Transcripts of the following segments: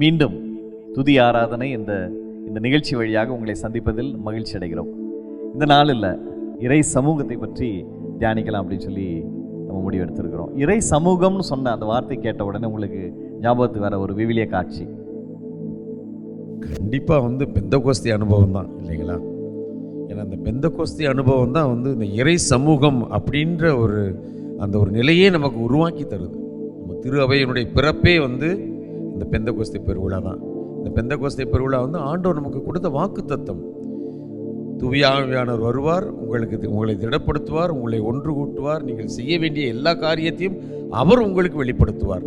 மீண்டும் துதி ஆராதனை இந்த இந்த நிகழ்ச்சி வழியாக உங்களை சந்திப்பதில் மகிழ்ச்சி அடைகிறோம். இந்த நாளில் இறை சமூகத்தை பற்றி தியானிக்கலாம் அப்படின்னு சொல்லி நம்ம முடிவெடுத்திருக்கிறோம் இறை சமூகம்னு சொன்ன அந்த வார்த்தை கேட்ட உடனே உங்களுக்கு ஞாபகத்துக்கு வர ஒரு விவிலிய காட்சி. கண்டிப்பாக வந்து பெந்த கோஸ்தி அனுபவம் தான் இல்லைங்களா? ஏன்னா அந்த பெந்த கோஸ்தி அனுபவம் தான் வந்து இந்த இறை சமூகம் அப்படின்ற ஒரு அந்த ஒரு நிலையே நமக்கு உருவாக்கி தருது. நம்ம திரு அவையினுடைய பிறப்பே வந்து இந்த பெந்தகோஸ்தி பெருவிழா தான். இந்த பெந்தகோஸ்தி பெருவிழா வந்து ஆண்டவர் நமக்கு கொடுத்த வாக்கு தத்துவம் துவியாவியானவர் வருவார் உங்களுக்கு தி- உங்களை திடப்படுத்துவார் உங்களை ஒன்று கூட்டுவார் நீங்கள் செய்ய வேண்டிய எல்லா காரியத்தையும் அவர் உங்களுக்கு வெளிப்படுத்துவார்.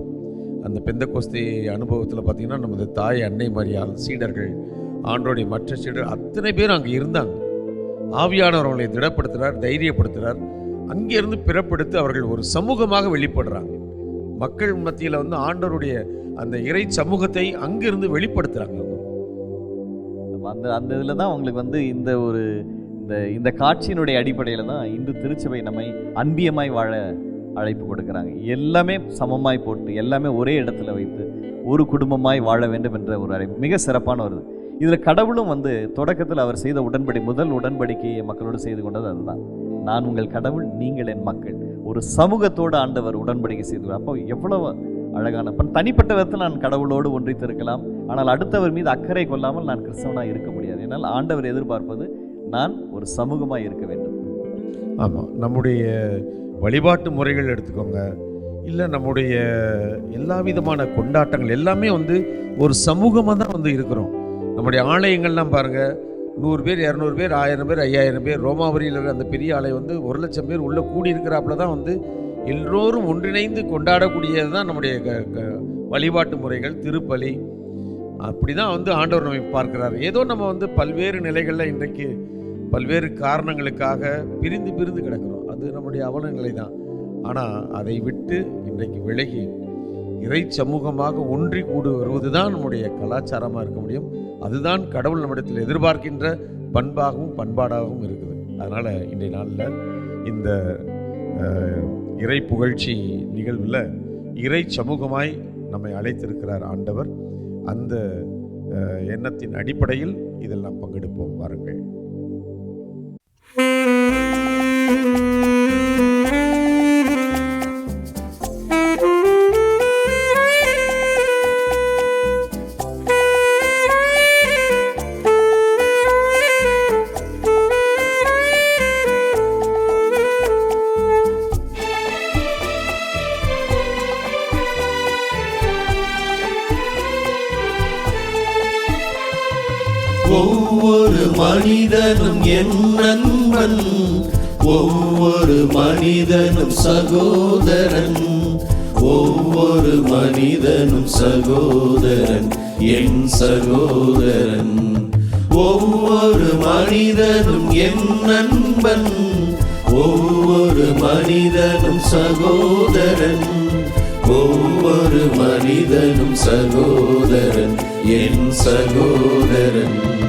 அந்த பெந்த கோஸ்தி அனுபவத்தில் பார்த்திங்கன்னா நமது தாய் அன்னை மரியாள் சீடர்கள் ஆண்டோடைய மற்ற சீடர் அத்தனை பேர் அங்கே இருந்தாங்க. ஆவியானவர் அவங்களை திடப்படுத்துகிறார் தைரியப்படுத்துகிறார் அங்கேருந்து பிறப்படுத்தி அவர்கள் ஒரு சமூகமாக வெளிப்படுறாங்க. மக்கள் மத்தியில் வந்து ஆண்டவருடைய அந்த இறை சமூகத்தை அங்கிருந்து வெளிப்படுத்துகிறாங்க அந்த அந்த இதில் தான் அவங்களுக்கு வந்து இந்த ஒரு இந்த இந்த காட்சியினுடைய அடிப்படையில் தான் இந்து திருச்சபை நம்மை அன்பியமாய் வாழ அழைப்பு கொடுக்குறாங்க. எல்லாமே சமமாய் போட்டு எல்லாமே ஒரே இடத்துல வைத்து ஒரு குடும்பமாய் வாழ வேண்டும் என்ற ஒரு அழைப்பு மிக சிறப்பான ஒரு இதில் கடவுளும் வந்து தொடக்கத்தில் அவர் செய்த உடன்படி முதல் உடன்படிக்கையை மக்களோடு செய்து கொண்டது அதுதான். நான் உங்கள் கடவுள் நீங்கள் என் மக்கள். ஒரு சமூகத்தோடு ஆண்டவர் உடன்படிக்கை செய்து அப்போ எவ்வளவு அழகான அப்ப தனிப்பட்ட விதத்தில் நான் கடவுளோடு ஒன்றித்திருக்கலாம். ஆனால் அடுத்தவர் மீது அக்கறை கொள்ளாமல் நான் கிறிஸ்தவனாக இருக்க முடியாது. ஏன்னால் ஆண்டவர் எதிர்பார்ப்பது நான் ஒரு சமூகமாக இருக்க வேண்டும். ஆமாம் நம்முடைய வழிபாட்டு முறைகள் எடுத்துக்கோங்க. இல்லை நம்முடைய எல்லா விதமான கொண்டாட்டங்கள் எல்லாமே வந்து ஒரு சமூகமாக தான் வந்து இருக்கிறோம். நம்முடைய ஆலயங்கள்லாம் பாருங்கள் நூறு பேர் இரநூறு பேர் ஆயிரம் பேர் ஐயாயிரம் பேர். ரோமாபுரியில் இருக்கிற அந்த பெரிய ஆலை வந்து ஒரு லட்சம் பேர் உள்ளே கூடி இருக்கிறாப்புல தான் வந்து எல்லோரும் ஒன்றிணைந்து கொண்டாடக்கூடியது தான் நம்முடைய க- க- வழிபாட்டு முறைகள். திருப்பலி அப்படி தான் வந்து ஆண்டவர் நம்மை பார்க்கிறார். ஏதோ நம்ம வந்து பல்வேறு நிலைகளில் இன்றைக்கு பல்வேறு காரணங்களுக்காக பிரிந்து பிரிந்து கிடக்கிறோம். அது நம்முடைய அவல நிலை தான் ஆனால் அதை விட்டு இன்றைக்கு விலகி இறை சமூகமாக ஒன்றி கூடு வருவது தான் நம்முடைய கலாச்சாரமாக இருக்க முடியும். அதுதான் கடவுள் நம்மிடத்தில் எதிர்பார்க்கின்ற பண்பாகவும் பண்பாடாகவும் இருக்குது. அதனால் இன்றைய நாளில் இந்த இறை புகழ்ச்சி நிகழ்வில் இறை சமூகமாய் நம்மை அழைத்திருக்கிறார் ஆண்டவர். அந்த எண்ணத்தின் அடிப்படையில் இதெல்லாம் பங்கெடுப்போம். வாருங்கள். ஒவ்வொரு மனிதனும் என் நண்பன். ஒவ்வொரு மனிதனும் சகோதரன். ஒவ்வொரு மனிதனும் சகோதரன் என் சகோதரன். ஒவ்வொரு மனிதனும் என் நண்பன். ஒவ்வொரு மனிதனும் சகோதரன். ஒவ்வொரு மனிதனும் சகோதரன் என் சகோதரன்.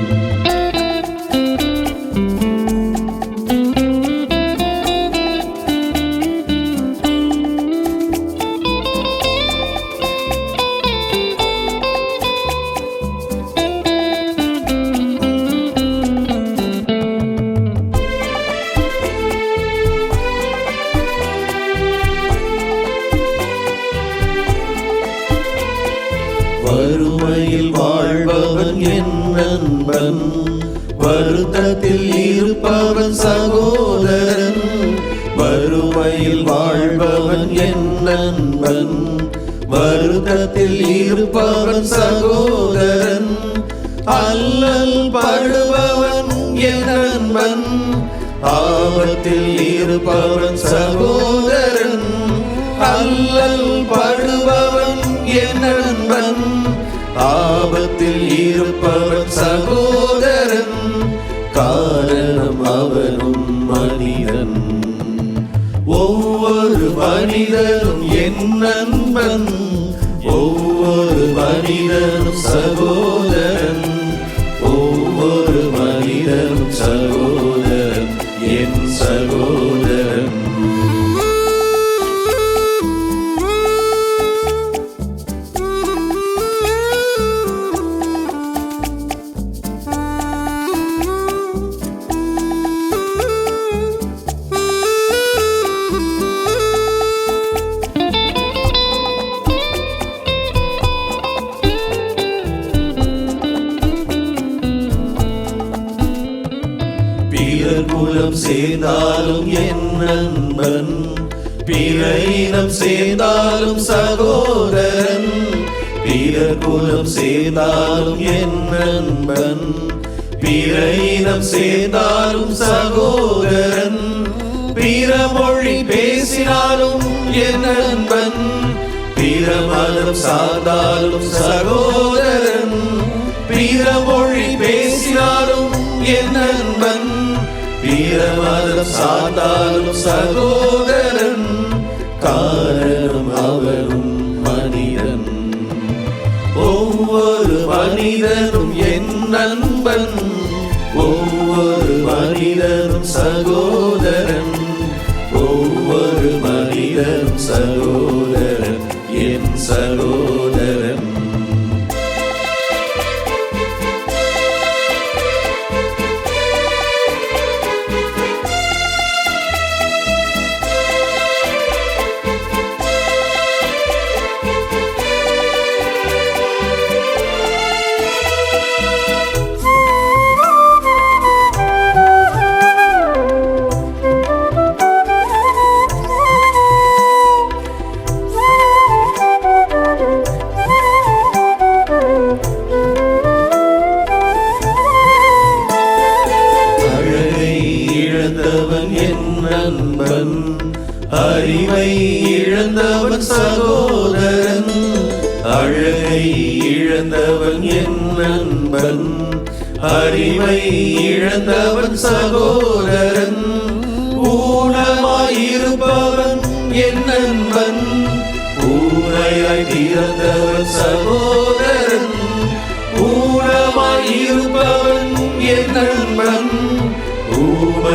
வருத்தத்தில் இருப்பவன் சகோதரன். வறுமையில் வாழ்பவன் என் நண்பன். வருத்தத்தில் இருப்பவன் சகோதரன். அல்லல் படுபவன் என் நண்பன். ஆபத்தில் இருப்பவன் சகோதரன். அல்லல் படுபவன் என் நண்பன். ஆபத்தில் இருப்பவன் சகோதரன். காரணம் மனிதன். ஒவ்வொரு மனிதனும் என் நண்பன். ஒவ்வொரு மனிதனும் சகோதரன். சேர்ந்தாலும் என் நண்பன் பிற இனம் சேர்ந்தாலும் சகோதரன். பிற மொழி பேசினாலும் என் நண்பன் பிற மதம் சார்ந்தாலும் சகோதரன். பிற மொழி பேசினாலும் என் நண்பன் பிற மதம் சார்ந்தாலும் சகோதரன். காரணம் மனிதரும் என் நண்பன். ஒவ்வொரு மனிதரும் சகோதரன். ஒவ்வொரு மனிதரும் சகோதரன் என் சகோதரன்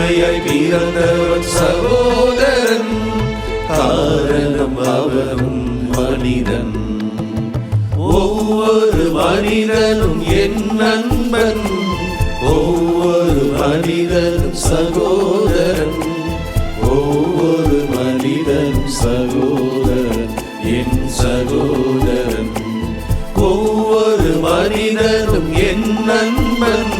ஊமையாய் பிறந்தவன் சகோதரன். காரணம் அவனும் மனிதன். ஒவ்வொரு மனிதனும் என் நண்பன். ஒவ்வொரு மனிதனும் சகோதரன். ஒவ்வொரு மனிதனும் சகோதரன் என் சகோதரன். ஒவ்வொரு மனிதனும் என் நண்பன்.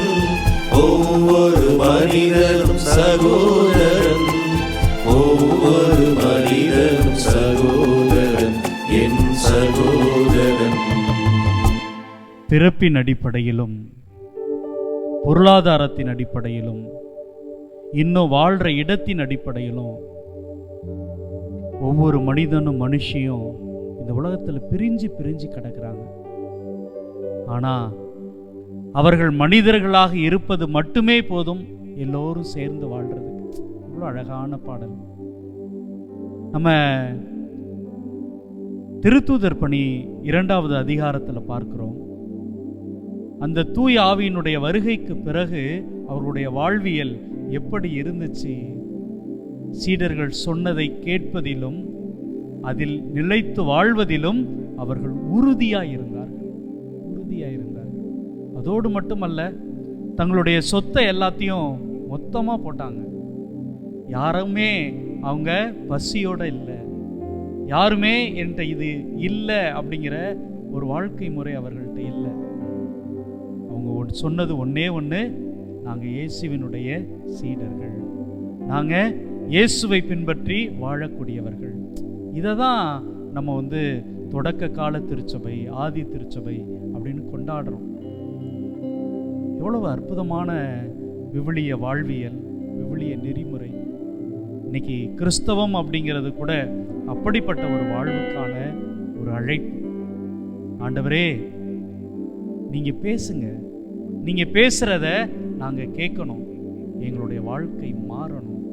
ஒவ்வொரு மனிதனும் சகோதரன். ஒவ்வொரு மனிதனும் சகோதரன் என் சகோதரன். பிறப்பின் அடிப்படையிலும் பொருளாதாரத்தின் அடிப்படையிலும் இன்னும் வாழ்கிற இடத்தின் அடிப்படையிலும் ஒவ்வொரு மனிதனும் மனுஷியும் இந்த உலகத்தில் பிரிஞ்சு பிரிஞ்சு கிடக்கிறாங்க. ஆனால் அவர்கள் மனிதர்களாக இருப்பது மட்டுமே போதும் எல்லோரும் சேர்ந்து வாழ்றது. இவ்வளோ அழகான பாடல். நம்ம திருத்தூதர் பணி இரண்டாவது அதிகாரத்தில் பார்க்கிறோம். அந்த தூய் ஆவியினுடைய வருகைக்கு பிறகு அவர்களுடைய வாழ்வியல் எப்படி இருந்துச்சு? சீடர்கள் சொன்னதை கேட்பதிலும் அதில் நிலைத்து வாழ்வதிலும் அவர்கள் உறுதியாக இருந்தார் அதோடு மட்டுமல்ல தங்களுடைய சொத்தை எல்லாத்தையும் மொத்தமாக போட்டாங்க. யாருமே அவங்க பசியோட இல்லை. யாருமே என்கிட்ட இது இல்லை அப்படிங்கிற ஒரு வாழ்க்கை முறை அவர்கள்ட்ட இல்லை. அவங்க ஒன்று சொன்னது ஒன்றே ஒன்று நாங்கள் இயேசுவினுடைய சீடர்கள். நாங்கள் இயேசுவை பின்பற்றி வாழக்கூடியவர்கள். இதை தான் நம்ம வந்து தொடக்க கால திருச்சபை ஆதி திருச்சபை அப்படின்னு கொண்டாடுறோம். எவ்வளவு அற்புதமான விவிலிய வாழ்வியல் விவிலிய நெறிமுறை. இன்னைக்கு கிறிஸ்தவம் அப்படிங்கிறது கூட அப்படிப்பட்ட ஒரு வாழ்வுக்கான ஒரு அழைப்பு. ஆண்டவரே நீங்க பேசுங்க. நீங்க பேசுறத நாங்க கேட்கணும். எங்களுடைய வாழ்க்கை மாறணும்.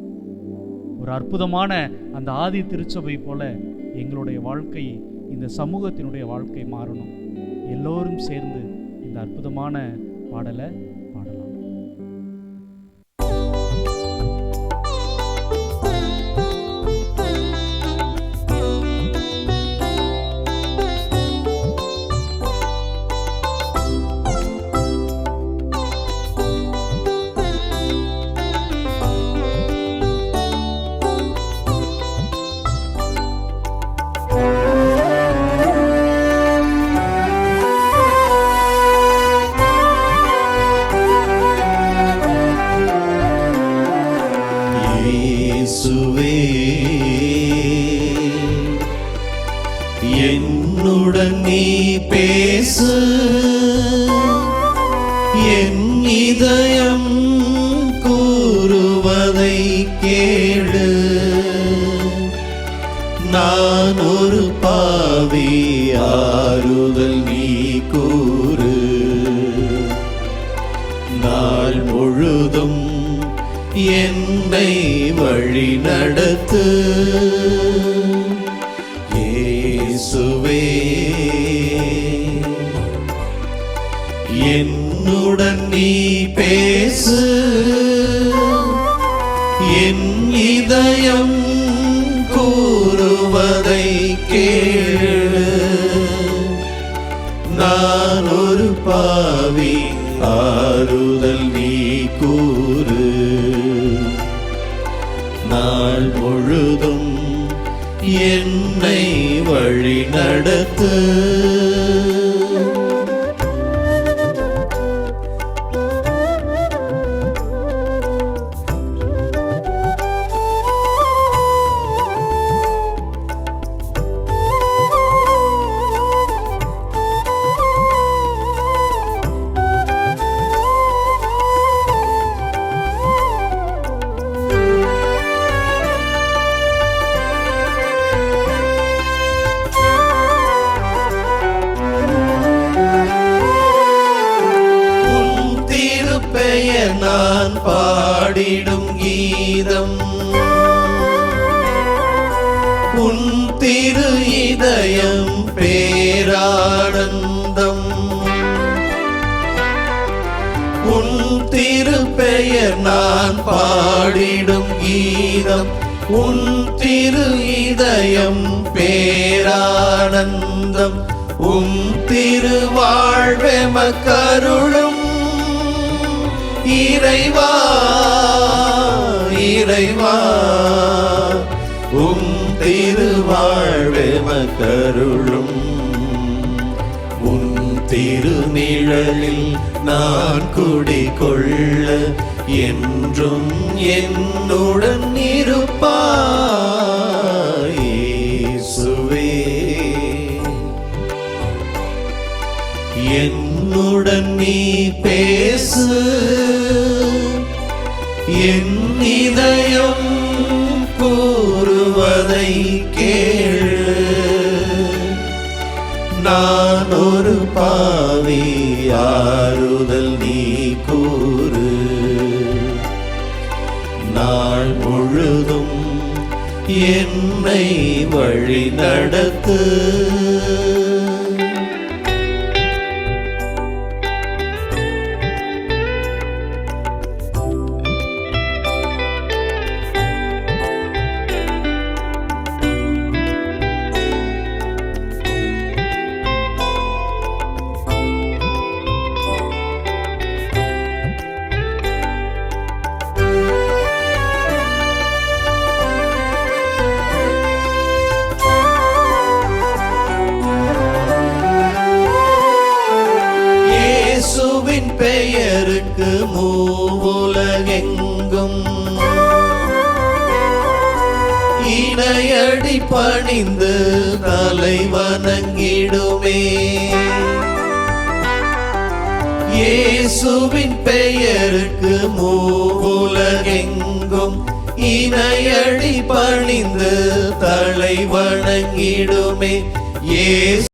ஒரு அற்புதமான அந்த ஆதி திருச்சபை போல எங்களுடைய வாழ்க்கை இந்த சமூகத்தினுடைய வாழ்க்கை மாறணும். எல்லோரும் சேர்ந்து இந்த அற்புதமான பாடலை. ஆறுதல் நீ கூறு. நாள் முழுதும் என்னை வழி நடத்து. இயேசுவே என்னுடன் நீ பேசு. நடத்து சொந்தம் உம் திருவாழ்வெம கருளும். இறைவா இறைவா உம் திருவாழ்வெம கருளும். உன் திருநிழலில் நான் குடிகொள்ள என்றும் என்னுடன் இருப்பாய். என்னுடன் நீ பேசு. என் இதயம் கூறுவதை கேளு. நான் ஒரு பாவி ஆறுதல் நீ கூறு. நாள் முழுதும் என்னை வழி நடத்து. தலை வணங்கிடுமே. இயேசுவின் பெயருக்கு மூவுலகெங்கும் இணையடி பணிந்து தலை வணங்கிடுமே. இயேசு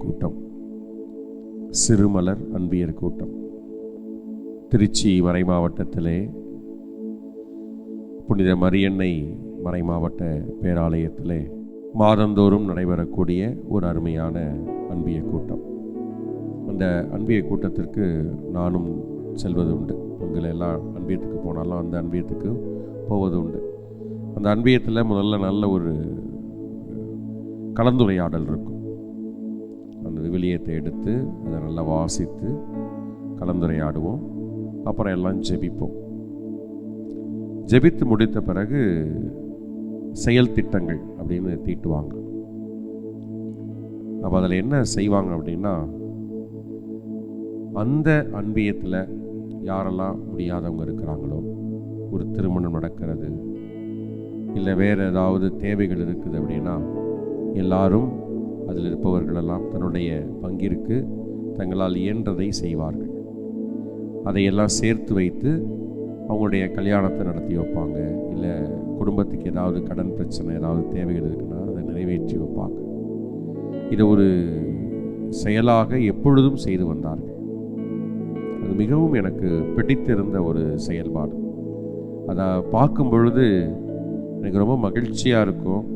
கூட்டம். சிறுமலர் அன்பியர் கூட்டம். திருச்சி மறை மாவட்டத்திலே புனித மரியன்னை மறை மாவட்ட பேராலயத்திலே மாதந்தோறும் நடைபெறக்கூடிய ஒரு அருமையான அன்பிய கூட்டம். அந்த அன்பிய கூட்டத்திற்கு நானும் செல்வது உண்டு. உங்களை எல்லாம் அன்பியத்துக்கு போனாலும் அந்த அன்பியத்துக்கு போவது உண்டு. அந்த அன்பியத்தில் முதல்ல நல்ல ஒரு கலந்துரையாடல் இருக்கும். அந்த விவிலியத்தை எடுத்து அதை நல்லா வாசித்து கலந்துரையாடுவோம். அப்புறம் எல்லாம் ஜெபிப்போம். ஜெபித்து முடித்த பிறகு செயல் திட்டங்கள் அப்படின்னு தீட்டுவாங்க. அப்போ அதில் என்ன செய்வாங்க அப்படின்னா அந்த அன்பியத்தில் யாரெல்லாம் முடியாதவங்க இருக்கிறாங்களோ ஒரு திருமணம் நடக்கிறது இல்லை வேறு ஏதாவது தேவைகள் இருக்குது அப்படின்னா எல்லாரும் அதில் இருப்பவர்களெல்லாம் தன்னுடைய பங்கிற்கு தங்களால் இயன்றதை செய்வார்கள். அதையெல்லாம் சேர்த்து வைத்து அவங்களுடைய கல்யாணத்தை நடத்தி வைப்பாங்க. இல்லை குடும்பத்துக்கு ஏதாவது கடன் பிரச்சனை ஏதாவது தேவைகள் இருக்குன்னா அதை நிறைவேற்றி வைப்பாங்க. இதை ஒரு செயலாக எப்பொழுதும் செய்து வந்தார்கள். அது மிகவும் எனக்கு பிடித்திருந்த ஒரு செயல்பாடு. அதை பார்க்கும் பொழுது எனக்கு ரொம்ப மகிழ்ச்சியாக இருக்கும்.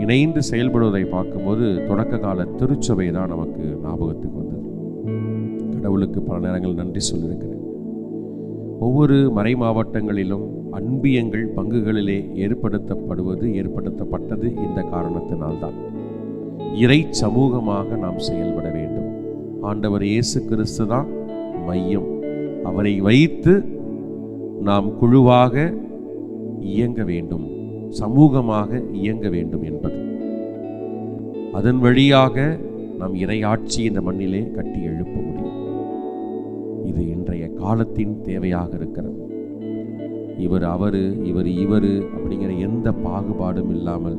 இணைந்து செயல்படுவதை பார்க்கும்போது தொடக்க கால திருச்சபை தான் நமக்கு ஞாபகத்துக்கு வந்தது. கடவுளுக்கு பல நேரங்கள் நன்றி சொல்லியிருக்கிறேன். ஒவ்வொரு மறை மாவட்டங்களிலும் அன்பியங்கள் பங்குகளிலே ஏற்படுத்தப்படுவது ஏற்படுத்தப்பட்டது இந்த காரணத்தினால்தான். இறை சமூகமாக நாம் செயல்பட வேண்டும். ஆண்டவர் இயேசு கிறிஸ்து தான் மையம். அவரை வைத்து நாம் குழுவாக இயங்க வேண்டும். சமூகமாக இயங்க வேண்டும் என்பது. அதன் வழியாக நாம் இறையாட்சி இந்த மண்ணிலே கட்டி எழுப்ப முடியும். இது இன்றைய காலத்தின் தேவையாக இருக்கிறது. இவர் அவரு இவர் இவர் அப்படிங்கிற எந்த பாகுபாடும் இல்லாமல்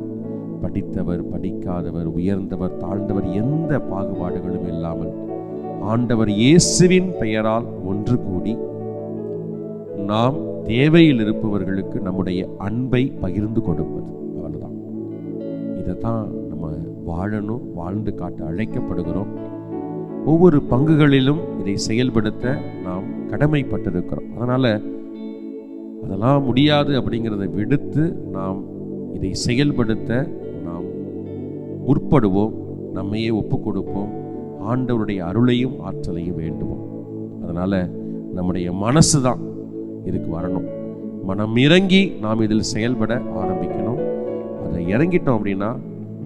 படித்தவர் படிக்காதவர் உயர்ந்தவர் தாழ்ந்தவர் எந்த பாகுபாடுகளும் இல்லாமல் ஆண்டவர் இயேசுவின் பெயரால் ஒன்று கூடி நாம் தேவையில் இருப்பவர்களுக்கு நம்முடைய அன்பை பகிர்ந்து கொடுப்பது. அவ்வளோதான் இதை தான் நம்ம வாழணும் வாழ்ந்து காட்ட அழைக்கப்படுகிறோம். ஒவ்வொரு பங்குகளிலும் இதை செயல்படுத்த நாம் கடமைப்பட்டிருக்கிறோம். அதனால் அதெல்லாம் முடியாது அப்படிங்கிறத விடுத்து நாம் இதை செயல்படுத்த நாம் முற்படுவோம். நம்மையே ஒப்பு கொடுப்போம். ஆண்டவருடைய அருளையும் ஆற்றலையும் வேண்டுவோம். அதனால் நம்முடைய மனசு தான் இதுக்கு வரணும். மனம் இறங்கி நாம் இதில் செயல்பட ஆரம்பிக்கணும். அதை இறங்கிட்டோம் அப்படின்னா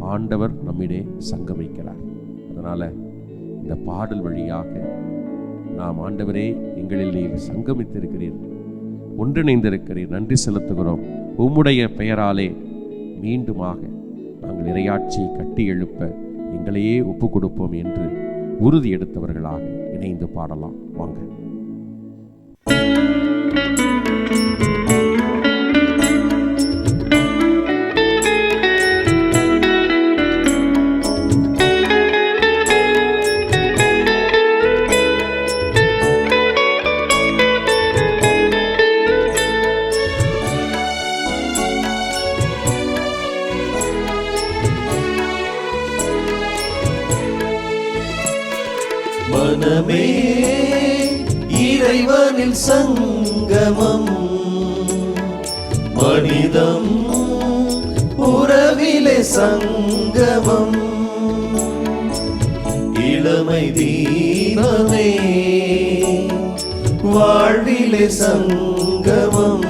ஆண்டவர் நம்மிடையே சங்கமிக்கிறார் அதனால் இந்த பாடல் வழியாக நாம் ஆண்டவரே எங்களில் நீர் சங்கமித்திருக்கிறீர். ஒன்றிணைந்திருக்கிறீர். நன்றி செலுத்துகிறோம். உம்முடைய பெயராலே மீண்டுமாக நாங்கள் இரையாட்சியை கட்டி எழுப்ப எங்களையே ஒப்பு கொடுப்போம் என்று உறுதி எடுத்தவர்களாக இணைந்து பாடலாம். வாங்க. மனமே புனிதம் உறவிலே சங்கமம். இளமை தீபமே வாழ்விலே சங்கமம்.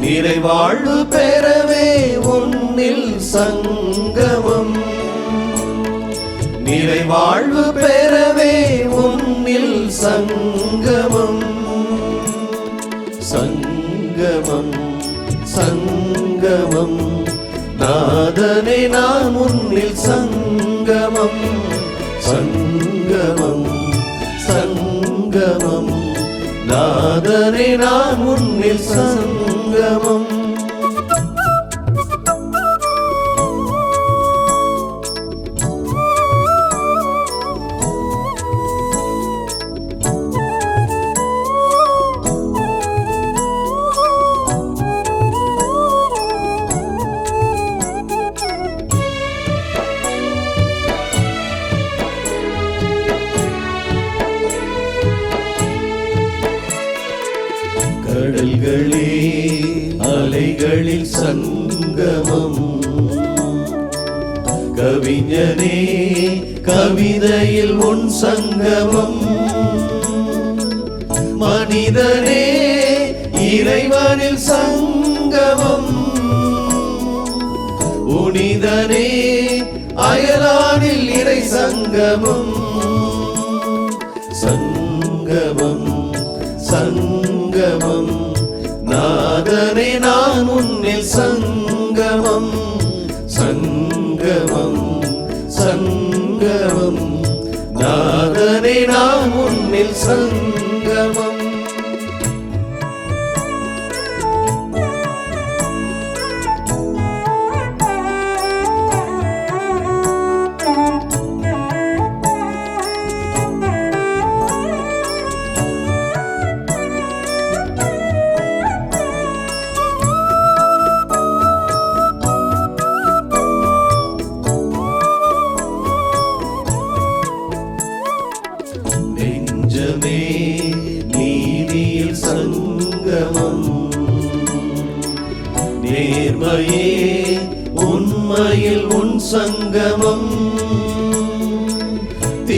நிறைவாழ்வு பெறவே உன்னில் சங்கமம். நிறைவாழ்வு பெறவே உன்னில் சங்கமம். சங்கமம் சங்கமம். நாதனே நான் முன்னில் சங்கமம் சங்கமம் சங்கமம். நாதனே நான் முன்னில் சங்கமம். சங்கமம் சங்கமம் சங்கமம். நாதனை நாம் உன்னில் சங்கமம்.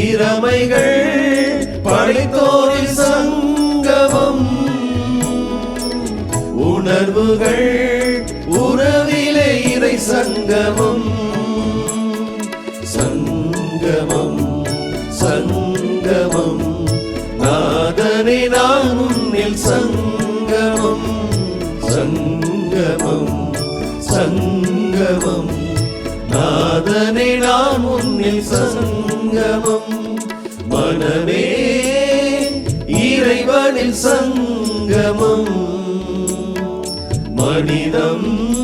திறமைகள் படைத்தோரில் சங்கமம். உணர்வுகள் உறவிலே இறை சங்கமம். சங்கமம் சங்கமம். நாதனை நான் உன்னில் சங்கம் மண்ணில் சங்கமம். மனமே இறைவனில் சங்கமம். மனிதம்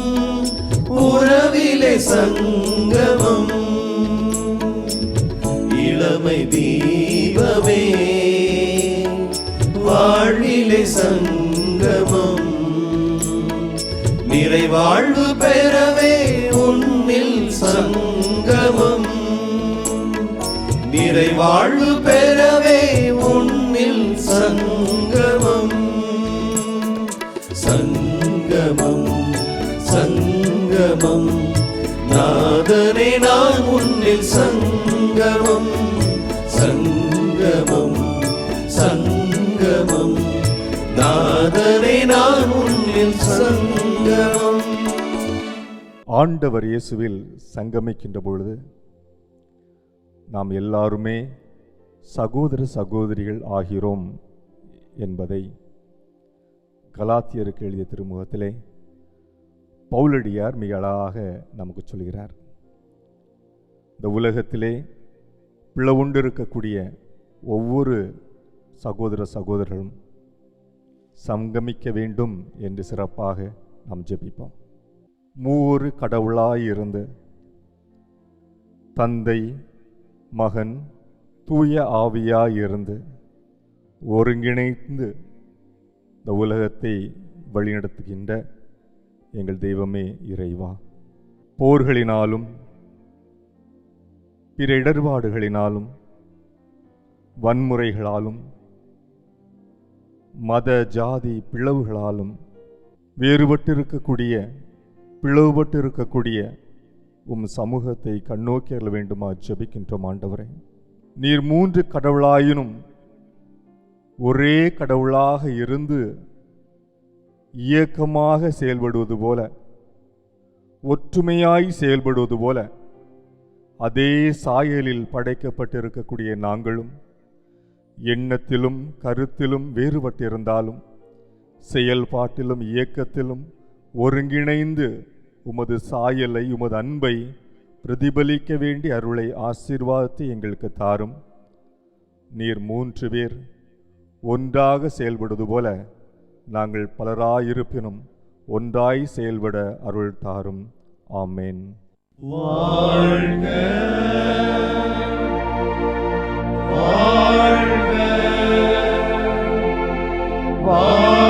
உறவிலே சங்கமம். இளமை தீபமே வாழ்விலே சங்கமம். நிறைவாழ்வு பெறவே உன்னில் சங்கமம். நிறைவாழ்வு பெறவே உன்னில் சங்கமம். சங்கமம் சங்கமம். நாதனே நான் உன்னில் சங்கமம். சங்கமம் சங்கமம். நாதனே நான் உன்னில் சங்கமம். ஆண்டவர் இயேசுவில் சங்கமிக்கின்ற பொழுது நாம் எல்லாருமே சகோதர சகோதரிகள் ஆகிறோம் என்பதை கலாத்தியருக்கு எழுதிய திருமுகத்திலே பவுலடியார் மிக அழகாக நமக்கு சொல்கிறார். இந்த உலகத்திலே பிளவுண்டிருக்கக்கூடிய ஒவ்வொரு சகோதர சகோதரர்களும் சங்கமிக்க வேண்டும் என்று சிறப்பாக நாம் ஜெபிப்போம். மூவொரு கடவுளாயிருந்து தந்தை மகன் தூய ஆவியாயிருந்து ஒருங்கிணைந்து இந்த உலகத்தை வழிநடத்துகின்ற எங்கள் தெய்வமே இறைவா. போர்களினாலும் பிற இடர்பாடுகளினாலும் வன்முறைகளாலும் மத ஜாதி பிளவுகளாலும் வேறுபட்டிருக்கக்கூடிய பிளவுபட்டு இருக்கக்கூடிய உம் சமூகத்தை கண்ணோக்கி அருள வேண்டுமா ஜெபிக்கின்றோம் ஆண்டவரே. நீர் மூன்று கடவுளாயினும் ஒரே கடவுளாக இருந்து இயக்கமாக செயல்படுவது போல ஒற்றுமையாய் செயல்படுவது போல அதே சாயலில் படைக்கப்பட்டிருக்கக்கூடிய நாங்களும் எண்ணத்திலும் கருத்திலும் வேறுபட்டிருந்தாலும் செயல்பாட்டிலும் இயக்கத்திலும் ஒருங்கிணைந்து உமது சாயலை உமது அன்பை பிரதிபலிக்க வேண்டிய அருளை ஆசீர்வாதத்தை எங்களுக்கு தாரும். நீர் மூன்று பேர் ஒன்றாக செயல்படுவது போல நாங்கள் பலராயிருப்பினும் ஒன்றாய் செயல்பட அருள் தாரும். ஆமேன். வாழ்க வாழ்க.